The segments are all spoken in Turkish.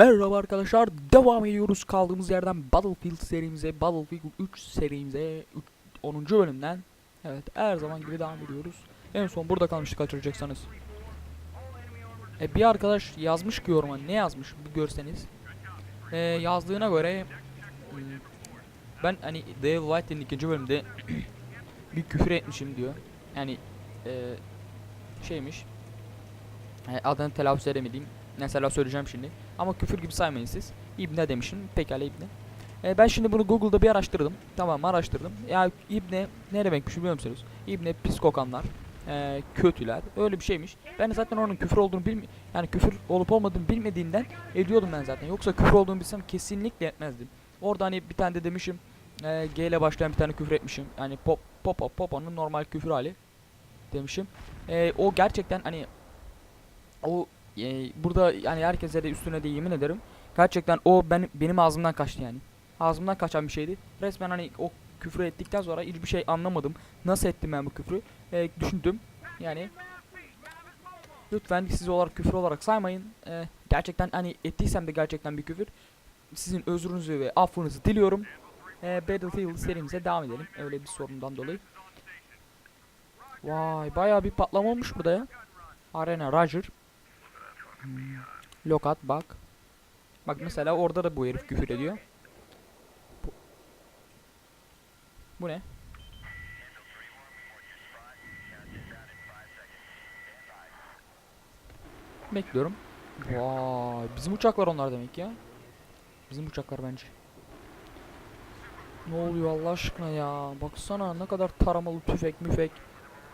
Merhaba arkadaşlar devam ediyoruz kaldığımız yerden Battlefield serimize Battlefield 3 serimize üç- 10. bölümden. Evet her zaman gibi devam ediyoruz. En son burada kalmıştık kaçıracaksanız e, Bir arkadaş yazmış ki yoruma ne yazmış bir görseniz. E, Yazdığına göre hmm, Ben hani Dale White'in ikinci bölümde bir küfür etmişim diyor. Yani e, şeymiş. E, Adını telaffuz edemediğim Mesela söyleyeceğim şimdi ama küfür gibi saymayın siz. İbne demişim. Pekala İbne. E, ben şimdi bunu Google'da bir araştırdım. Tamam araştırdım. Ya İbne ne demekmiş biliyor musunuz? İbne pis kokanlar. e, kötüler. Öyle bir şeymiş. Ben zaten onun küfür olduğunu bilmi yani küfür olup olmadığını bilmediğinden ediyordum ben zaten. Yoksa küfür olduğunu bilsem kesinlikle etmezdim. Orada hani bir tane de demişim. E, G ile başlayan bir tane küfür etmişim. Yani pop popo poponun normal küfür hali demişim. E, o gerçekten hani o e, burada yani herkese de üstüne de yemin ederim. Gerçekten o ben benim ağzımdan kaçtı yani. Ağzımdan kaçan bir şeydi. Resmen hani o küfür ettikten sonra hiçbir şey anlamadım. Nasıl ettim ben bu küfrü? E, düşündüm. Yani lütfen siz olarak küfür olarak saymayın. E, gerçekten hani ettiysem de gerçekten bir küfür. Sizin özrünüzü ve affınızı diliyorum. E, Battlefield serimize devam edelim. Öyle bir sorundan dolayı. Vay bayağı bir patlama olmuş burada ya. Arena Roger. Lokat bak. Bak mesela orada da bu herif küfür ediyor. Bu, bu ne? Bekliyorum. Vay, bizim uçaklar onlar demek ya. Bizim uçaklar bence. Ne oluyor Allah aşkına ya? Baksana ne kadar taramalı tüfek müfek.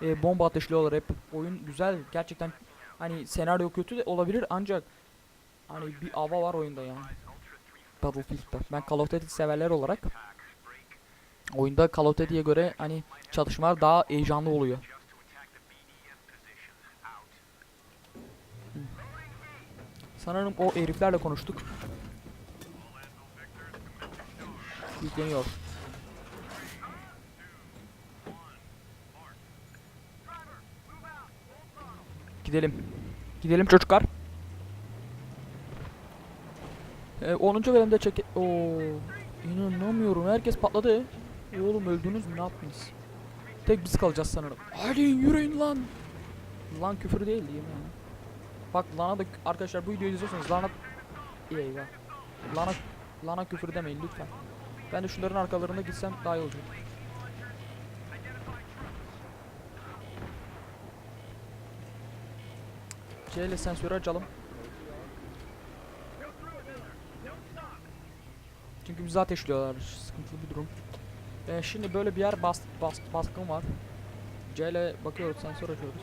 E, bomba ateşliyorlar hep. Oyun güzel. Gerçekten hani senaryo kötü de olabilir ancak hani bir ava var oyunda yani. Battlefield'da. Ben Call of Duty severler olarak oyunda Call of Duty'ye göre hani çatışmalar daha heyecanlı oluyor. Sanırım o heriflerle konuştuk. Yükleniyor. Gidelim. Gidelim çocuklar. Ee, 10. bölümde çek... Oo, inanamıyorum. Herkes patladı. E oğlum öldünüz mü? Ne yaptınız? Tek biz kalacağız sanırım. Hadi yürüyün lan. Lan küfür değil diyeyim yani. Bak lana da arkadaşlar bu videoyu izliyorsanız lana... Eyvah. Lana, lana küfür demeyin lütfen. Ben de şunların arkalarında gitsem daha iyi olacak. İle sensörü açalım. Çünkü bizi ateşliyorlar. Sıkıntılı bir durum. Ee, şimdi böyle bir yer bas, bas, baskın var. C ile bakıyoruz, sensör açıyoruz.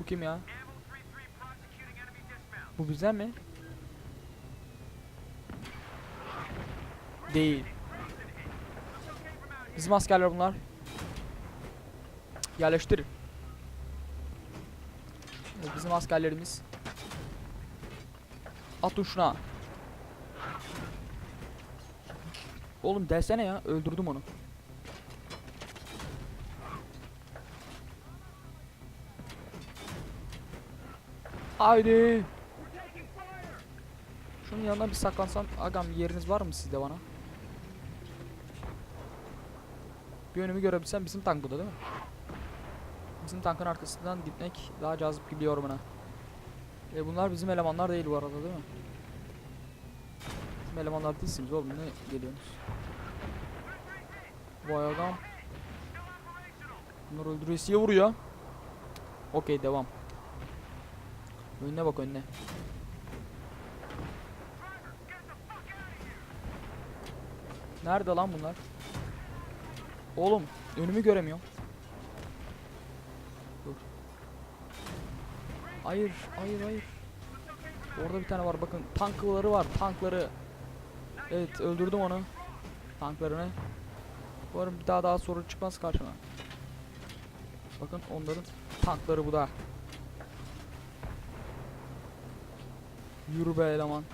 Bu kim ya? Bu bizden mi? Değil. Bizim askerler bunlar. Yerleştir. Bizim askerlerimiz. Atın şuna. Oğlum desene ya öldürdüm onu. Haydi. Şunun yanına bir saklansam. Agam yeriniz var mı sizde bana? Bir önümü görebilsem bizim tank da değil mi? Bizim tankın arkasından gitmek daha cazip geliyor bana. E bunlar bizim elemanlar değil bu arada değil mi? Bizim elemanlar değilsiniz oğlum ne geliyorsunuz? Vay adam. Bunlar öldüresiye vuruyor. Okey devam. Önüne bak önüne. Nerede lan bunlar? Oğlum önümü göremiyorum. Dur. Hayır, hayır, hayır. Orada bir tane var bakın tankları var tankları. Evet öldürdüm onu. Tanklarını. Umarım bir daha daha sorun çıkmaz karşıma. Bakın onların tankları bu da. Yürü be eleman.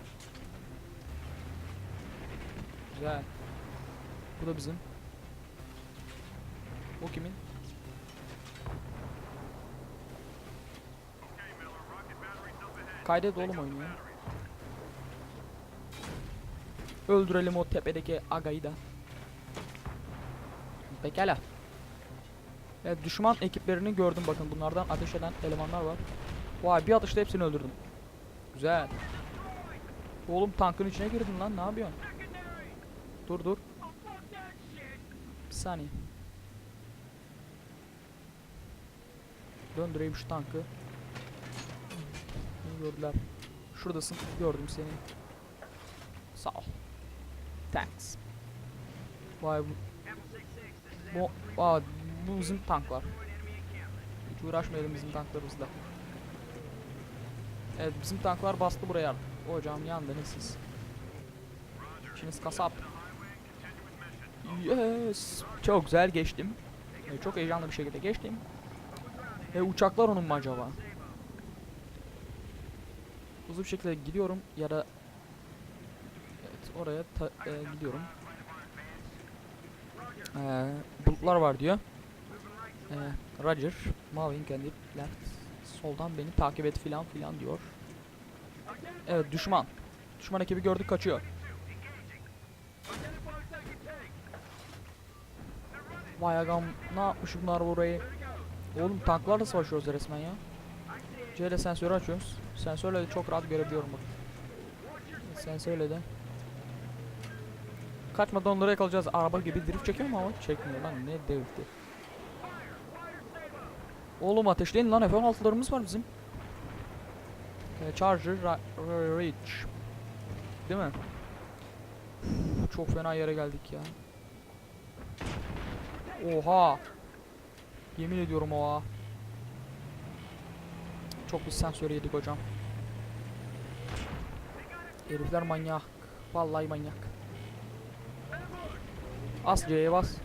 Güzel. Bu da bizim. Bu kimin? Kaydet oğlum oyunu. Öldürelim o tepedeki agayı da. Pekala. Evet düşman ekiplerini gördüm bakın bunlardan ateş eden elemanlar var. Vay bir atışta hepsini öldürdüm. Güzel. Oğlum tankın içine girdin lan ne yapıyorsun? Dur dur. Bir saniye. Döndüreyim şu tankı. Gördüler. Şuradasın. Gördüm seni. Sağ ol. Thanks. Vay bu. Bu, aa, bu bizim tanklar. Hiç uğraşmayalım bizim tanklarımızla. Evet bizim tanklar bastı buraya artık. Hocam yandınız siz. İşiniz kasap. Yes. Çok güzel geçtim. Çok heyecanlı bir şekilde geçtim. E uçaklar onun mu acaba? Hızlı bir şekilde gidiyorum ya da Evet oraya ta- e, gidiyorum. Ee, bulutlar var diyor. Ee, Roger, moving and left. Soldan beni takip et filan filan diyor. Evet düşman. Düşman ekibi gördük kaçıyor. Vay agam ne yapmış bunlar burayı? Oğlum tanklarla savaşıyoruz resmen ya. C ile sensörü açıyoruz. Sensörle de çok rahat görebiliyorum bak. Sensörle de. Kaçmadan onları yakalayacağız. Araba gibi drift çekiyor mu ama çekmiyor lan ne drifti. Oğlum ateşleyin lan F-16'larımız var bizim. Ee, Charger Reach. Değil mi? Uf, çok fena yere geldik ya. Oha. Yemin ediyorum oha. Çok bir sensör yedik hocam. Herifler manyak. Vallahi manyak. As C'ye bas.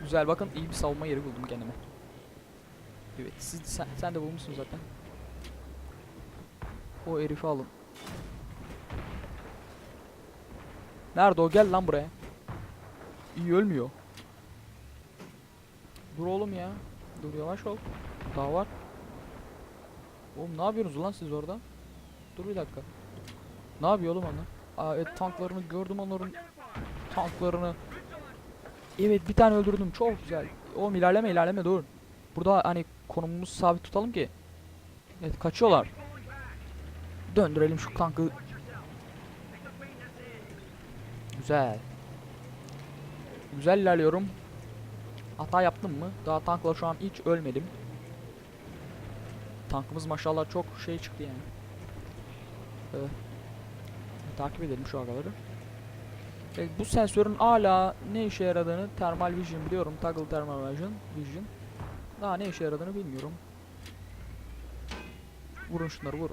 Güzel bakın iyi bir savunma yeri buldum kendime. Evet siz sen, sen de bulmuşsun zaten. O herifi alın. Nerede o? Gel lan buraya. İyi ölmüyor. Dur oğlum ya. Dur yavaş ol. Daha var. Oğlum ne yapıyorsunuz lan siz orada? Dur bir dakika. Ne yapıyor oğlum onlar? Aa evet tanklarını gördüm onların tanklarını. Evet bir tane öldürdüm çok güzel. Oğlum ilerleme ilerleme dur. Burada hani konumumuzu sabit tutalım ki. Evet kaçıyorlar. Döndürelim şu tankı. Güzel. Güzel ilerliyorum. Hata yaptım mı? Daha tankla şu an hiç ölmedim. Tankımız maşallah çok şey çıktı yani. Evet. Takip edelim şu agaları. Evet, bu sensörün hala ne işe yaradığını thermal vision biliyorum. Toggle thermal vision. vision. Daha ne işe yaradığını bilmiyorum. Vurun şunları vur.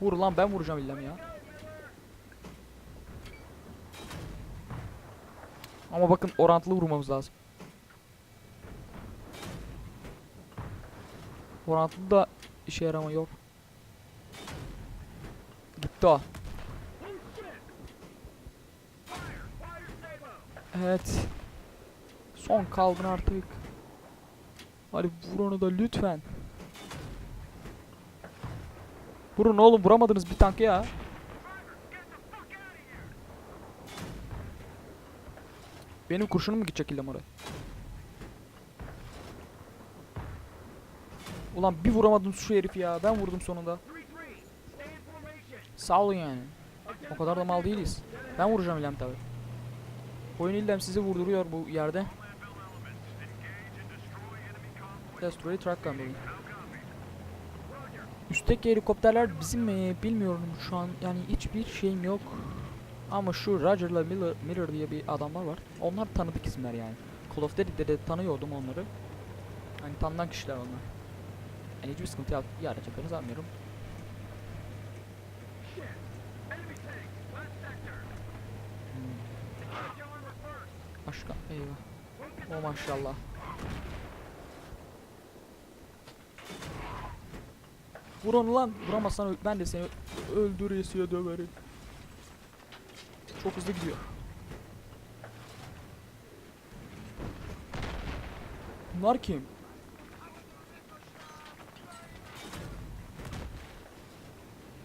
Vur lan ben vuracağım illem ya. Ama bakın orantılı vurmamız lazım. Orantılı da işe yaramıyor. Gitti o. Evet. Son kaldın artık. Hadi vur onu da lütfen. Vurun oğlum vuramadınız bir tankı ya. Benim kurşunum mu gidecek illa oraya? Ulan bir vuramadım şu herifi ya. Ben vurdum sonunda. Sağ olun yani. O kadar da mal değiliz. Ben vuracağım İlem tabi. Oyun İlem sizi vurduruyor bu yerde. Destroy truck dedi. Üstteki helikopterler bizim mi bilmiyorum şu an yani hiçbir şeyim yok. Ama şu Roger'la Miller, Miller diye bir adamlar var. Onlar tanıdık isimler yani. Call of Duty'de de tanıyordum onları. Hani tanınan kişiler onlar. Yani hiçbir sıkıntı. Yaratacaklarını sanmıyorum. Hmm. Başka eyvah. O maşallah. Vur onu lan. Vuramazsan ben de seni öldüresiye döverim. Çok hızlı gidiyor. Bunlar kim?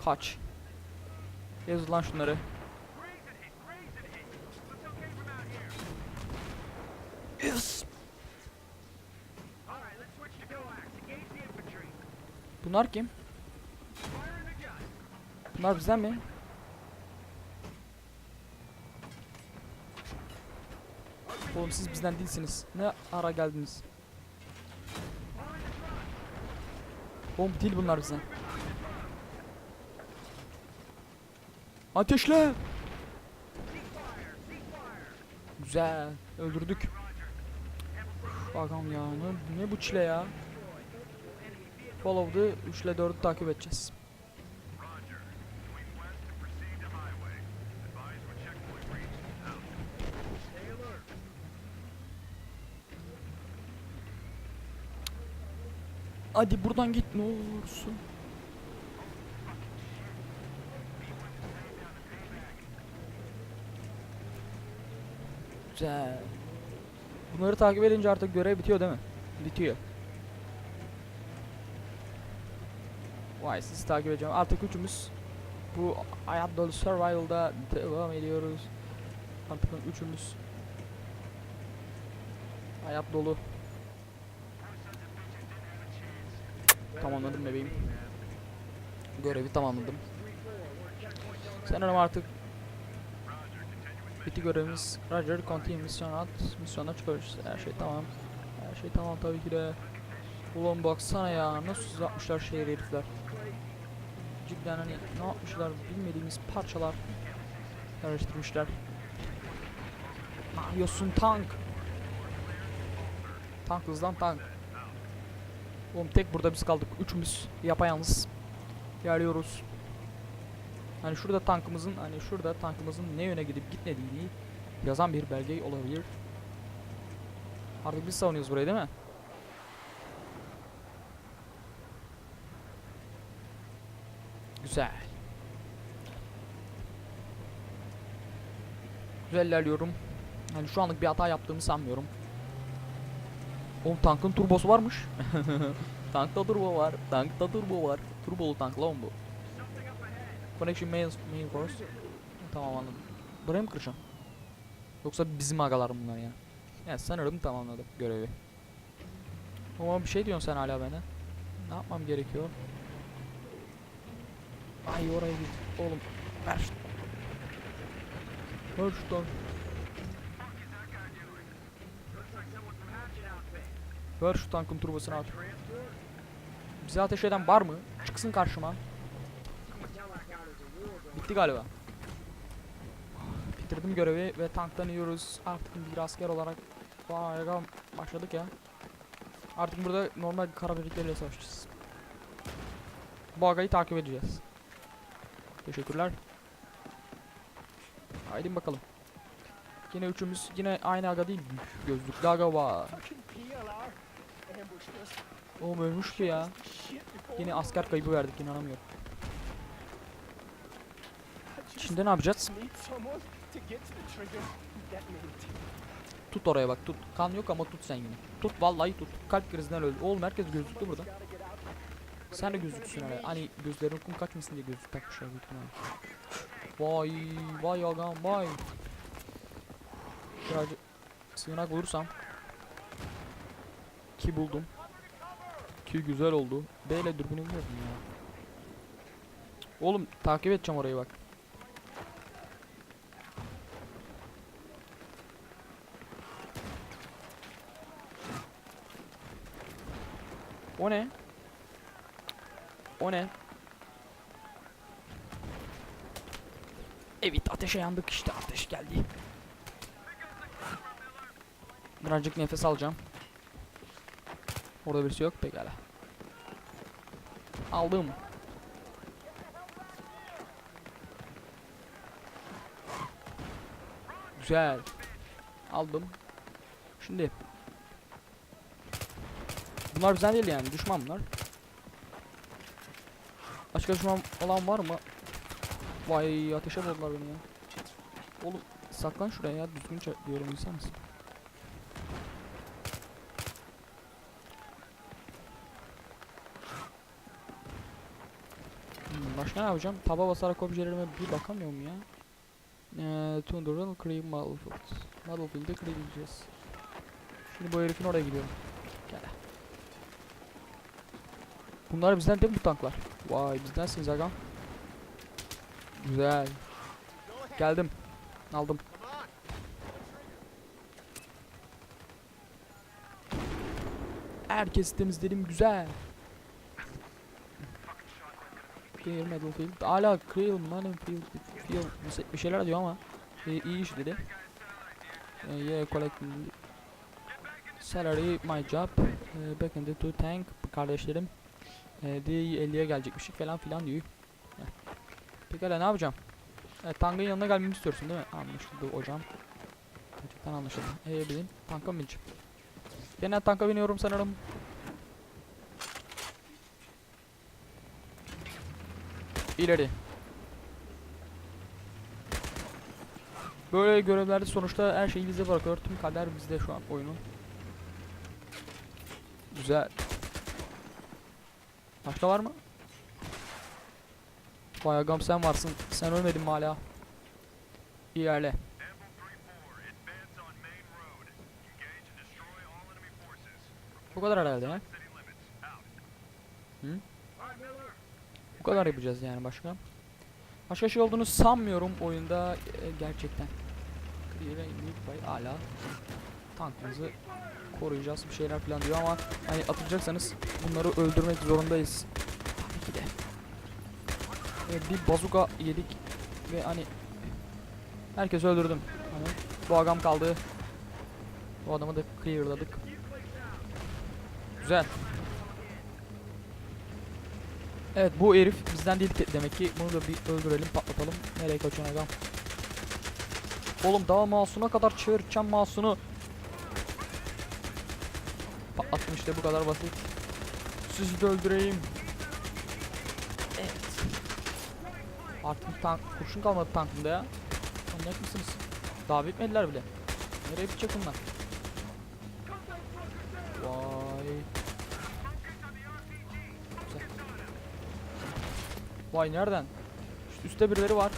Kaç. Yaz lan şunları. Yes. Bunlar kim? Bunlar bizden mi? Oğlum siz bizden değilsiniz. Ne ara geldiniz? Oğlum değil bunlar bizden. Ateşle! Güzel. Öldürdük. Bakalım ya. Ne, ne bu çile ya? Follow'du. 3 ile 4'ü takip edeceğiz. Hadi buradan git ne olursun. Güzel. Bunları takip edince artık görev bitiyor değil mi? Bitiyor. Vay sizi takip edeceğim. Artık üçümüz bu hayat dolu survival'da devam ediyoruz. Artık üçümüz hayat dolu. Tamamladım bebeğim. Görevi tamamladım. Sanırım artık bitti görevimiz. Roger, continue misyon at. Misyona çıkıyoruz. Her şey tamam. Her şey tamam tabii ki de. Ulan baksana ya nasıl yapmışlar şehir herifler. Cidden hani ne yapmışlar bilmediğimiz parçalar karıştırmışlar. Ne yapıyorsun tank? Tank hızlan tank. Oğlum tek burada biz kaldık. Üçümüz yapayalnız. Yarıyoruz. Hani şurada tankımızın hani şurada tankımızın ne yöne gidip gitmediğini yazan bir belge olabilir. Artık biz savunuyoruz burayı değil mi? Güzel. Güzel ilerliyorum. Hani şu anlık bir hata yaptığımı sanmıyorum. Oğlum tankın turbosu varmış. Tankta turbo var. Tankta turbo var. Turbolu tank lan bu. Connection main, main force. Tamam anladım. Buraya mı kıracağım? Yoksa bizim agalar bunlar ya. Ya sanırım tamamladım görevi. Ama bir şey diyorsun sen hala bana. Ne yapmam gerekiyor? Ay oraya git. Oğlum ver. Ver şu Ver şu tankın turbosunu at. Bize ateş eden var mı? Çıksın karşıma. Bitti galiba. Bitirdim görevi ve tanktan iniyoruz. Artık bir asker olarak agam, başladık ya. Artık burada normal kara birlikleriyle savaşacağız. Bu agayı takip edeceğiz. Teşekkürler. Haydi bakalım. Yine üçümüz yine aynı aga değil. Gözlüklü aga var. Oğlum ölmüş ki ya. Yine asker kaybı verdik inanamıyorum. Şimdi ne yapacağız? Tut oraya bak tut. Kan yok ama tut sen yine. Tut vallahi tut. Kalp krizinden öldü. Oğlum herkes gözlüklü burada. Sen de gözlüksün hele. Hani gözlerin kum kaçmasın diye gözlük takmışlar büyük ihtimalle. Vay vay agam vay. Birazcık sığınak bulursam. Ki buldum. Ki güzel oldu. B ile dürbünü biliyordum ya. Oğlum takip edeceğim orayı bak. O ne? O ne? Evet ateşe yandık işte ateş geldi. Birazcık nefes alacağım. Orada birisi yok pekala. Aldım. Güzel. Aldım. Şimdi. Bunlar bizden değil yani düşman bunlar. Başka düşman olan var mı? Vay ateşe vurdular beni ya. Oğlum saklan şuraya ya düzgün diyorum insan mısın? Hmm, ne yapacağım? Taba basarak objelerime bir bakamıyorum ya. Eee Tundur'un Cream Battlefield. Battlefield'e kırabiliriz. Şimdi bu herifin oraya gidiyorum. Gel. Bunlar bizden değil mi bu tanklar? Vay bizdensiniz agam. Güzel. Geldim. Aldım. Herkes temizledim güzel. Clear Battlefield. Hala Clear Battlefield Field bir şeyler diyor ama e, iyi iş dedi. E, yeah, collecting salary my job. E, back in the two tank kardeşlerim. E, D 50'ye gelecekmişik falan filan diyor. Heh. Pekala ne yapacağım? Evet, tankın yanına gelmemi istiyorsun değil mi? Anlaşıldı hocam. Gerçekten anlaşıldı. Ee bilin. Tanka mı bineceğim? Gene tanka biniyorum sanırım. İleri. Böyle görevlerde sonuçta her şeyi bize bırakıyor. Tüm kader bizde şu an oyunun. Güzel. Başka var mı? Vay agam sen varsın. Sen ölmedin mi hala? İlerle. Bu kadar herhalde ha? Hı? Kadar yapacağız yani başka. Başka şey olduğunu sanmıyorum oyunda e, gerçekten. Clear'e indik bay hala tankımızı koruyacağız bir şeyler falan diyor ama hani atacaksanız bunları öldürmek zorundayız. Tabii de. Evet, bir bazuka yedik ve hani herkes öldürdüm. Hani bu agam kaldı. Bu adamı da clearladık. Güzel. Evet bu herif bizden değil demek ki bunu da bir öldürelim patlatalım. Nereye kaçıyorsun agam? Oğlum daha masuna kadar çevireceğim masunu. Patlattım işte bu kadar basit. Sizi de öldüreyim. Evet. Artık tank, kurşun kalmadı tankımda ya. Manyak mısınız? Daha bitmediler bile. Nereye bitecek bunlar? Vay. Vay nereden? Üst- Üstte birileri var.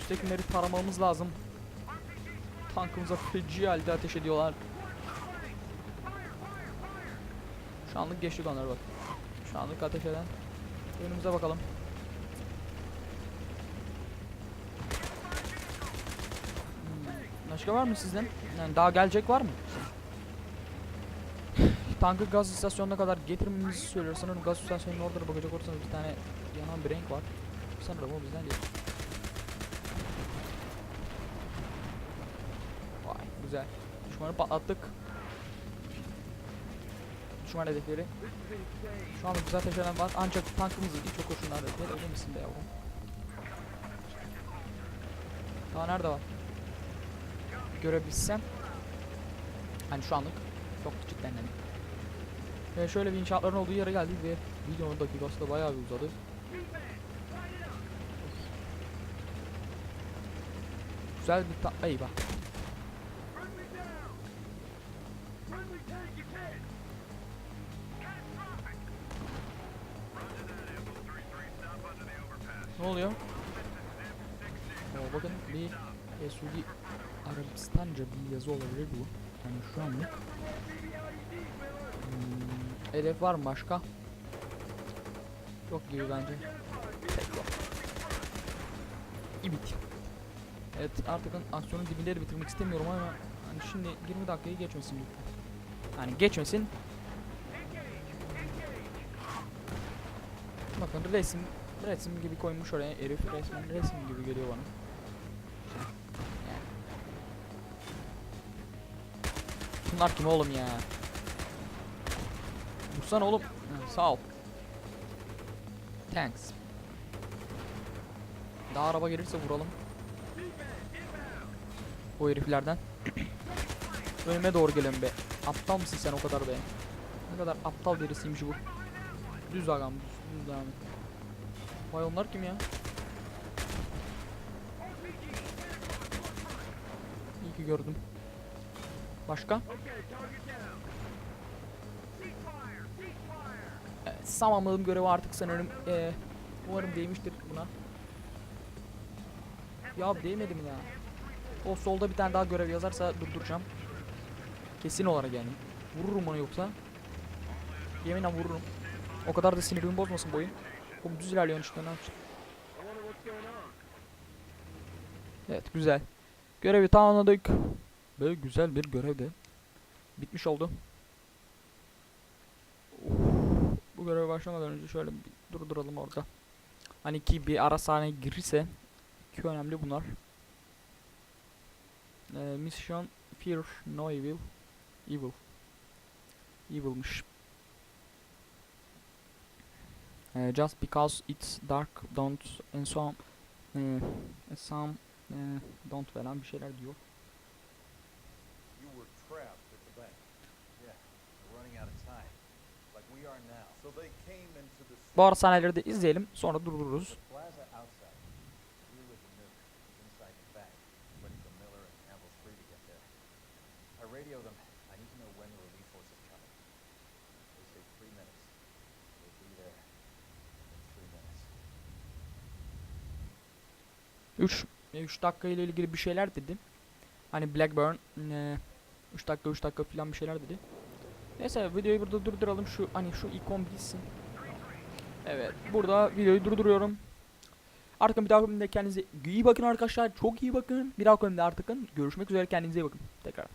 Üsttekileri taramamız lazım. Tankımıza feci halde ateş ediyorlar. Şu anlık geçtik onları bak. Şu anlık ateş eden. Önümüze bakalım. Hmm, Başka var mı sizden? Yani daha gelecek var mı? Tankı gaz istasyonuna kadar getirmemizi söylüyor. Sanırım gaz istasyonunun orada da bakacak olursanız bir tane yanan bir renk var. Sanırım o bizden değil. Vay güzel. Düşmanı patlattık. Düşman hedefleri. Şu anda güzel ateşlenen var ancak tankımızı hiç o koşullarda değil öyle misin be yavrum? Daha nerede var? Görebilsem. Hani şu anlık çok cidden hani. Ve şöyle bir inşaatların olduğu yere geldik ve videonun dakikası da bayağı bir uzadı. Güzel bir ta... Eyvah. Ne oluyor? Oo, bakın bir e, Suudi Arabistanca bir yazı olabilir bu. Yani şu. Hmm, hedef var mı başka? Yok gibi bence. Pek yok. Evet artık aksiyonun dibileri bitirmek istemiyorum ama hani şimdi 20 dakikayı geçmesin lütfen. Yani geçmesin. Bakın resim resim gibi koymuş oraya herif resmen resim gibi geliyor bana. Bunlar kim oğlum ya? Vursana oğlum. Sağ ol. Thanks. Daha araba gelirse vuralım. Bu heriflerden. Önüme doğru gelen be. Aptal mısın sen o kadar be? Ne kadar aptal birisiymiş bu. Düz agam düz. Düz devam et. Vay onlar kim ya? İyi ki gördüm. Başka? Tamamladım görevi artık sanırım. Ee, umarım değmiştir buna. Ya değmedi mi ya? O solda bir tane daha görev yazarsa durduracağım. Kesin olarak yani. Vururum onu yoksa. Yeminle vururum. O kadar da sinirimi bozmasın bu oyun. Oğlum düz ilerliyorsun işte ne yapacağım? Evet güzel. Görevi tamamladık. Böyle güzel bir görev de. Bitmiş oldu. Uf, Bu göreve başlamadan önce şöyle bir durduralım orada. Hani ki bir ara sahne girirse ki önemli bunlar. Ee, mission Fear No Evil. Evil. Evil'mış. Uh, just because it's dark don't and some uh, some uh, don't falan bir şeyler diyor. Minutes. We'll be there in three minutes. 3 3 dakika ile ilgili bir şeyler dedi. Hani Blackburn 3 dakika 3 dakika falan bir şeyler dedi. Neyse videoyu burada durduralım şu hani şu ikon bitsin. Evet burada videoyu durduruyorum. Artık bir daha bölümde kendinize iyi bakın arkadaşlar. Çok iyi bakın. Bir daha bölümde artık görüşmek üzere kendinize iyi bakın. Tekrar.